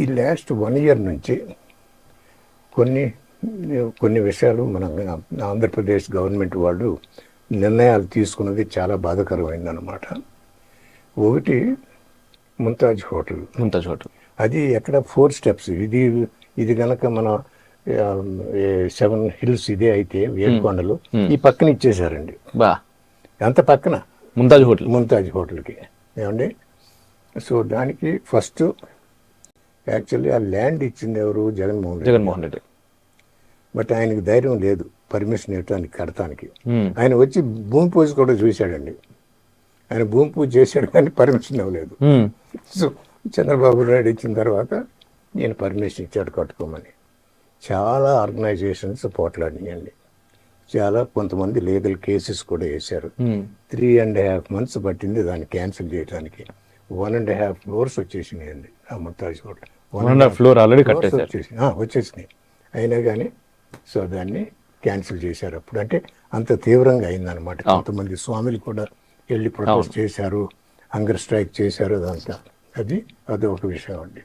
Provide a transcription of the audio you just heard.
ఈ last one year నుంచి కొన్ని కొన్ని విషయాలు మన ఆంధ్రప్రదేశ్ గవర్నమెంట్ వాళ్ళు నిర్ణయాలు తీసుకున్నది చాలా బాధాకరమైందన్నమాట. ఒకటి ముంతాజ్ హోటల్. ముంతాజ్ హోటల్. అది ఎక్కడ ఫోర్ స్టెప్స్ ఇది ఇది గనక మన సెవెన్ హిల్స్ ఇదే అయితే ఏడుకొండలు ఈ పక్కన ఇచ్చేసారండి బా. అంత పక్కన? ముంతాజ్ హోటల్. ముంతాజ్ హోటల్కి. ఏమండి? సో దానికి ఫస్ట్ యాక్చువల్లీ ఆ ల్యాండ్ ఇచ్చింది ఎవరు? జగన్మోహన్ రెడ్డి. జగన్మోహన్ రెడ్డి. బట్ ఆయనకి ధైర్యం లేదు. పర్మిషన్ ఇవ్వడానికి కడతానికి. మ్మ్. ఆయన వచ్చి భూమి పూజ కూడా చూశాడండి. ఆయన భూమి పూజ చేశాడు కానీ పర్మిషన్ ఇవ్వలేదు. సో చంద్రబాబు నాయుడు ఇచ్చిన తర్వాత నేను పర్మిషన్ ఇచ్చాడు కట్టుకోమని. చాలా ఆర్గనైజేషన్స్ పోట్లాడినాయండి. చాలా కొంతమంది లీగల్ కేసెస్ కూడా వేశారు. త్రీ అండ్ హాఫ్ మంత్స్ పట్టింది దాన్ని క్యాన్సిల్ చేయడానికి వన్ అండ్ హాఫ్ ఫ్లోర్స్ వచ్చేసినాయండి ఆ One and a half floor already కట్టేశారు. వచ్చేసి వచ్చేసినాయి. అయినా కానీ సో దాన్ని క్యాన్సిల్ చేశారు అప్పుడు. అంటే అంత తీవ్రంగా అయిందనమాట కొంతమంది స్వాములు కూడా వెళ్ళి ప్రొటెస్ట్ చేశారు హంగర్ స్ట్రైక్ చేశారు అదంతా. అది అది ఒక విషయం అండి.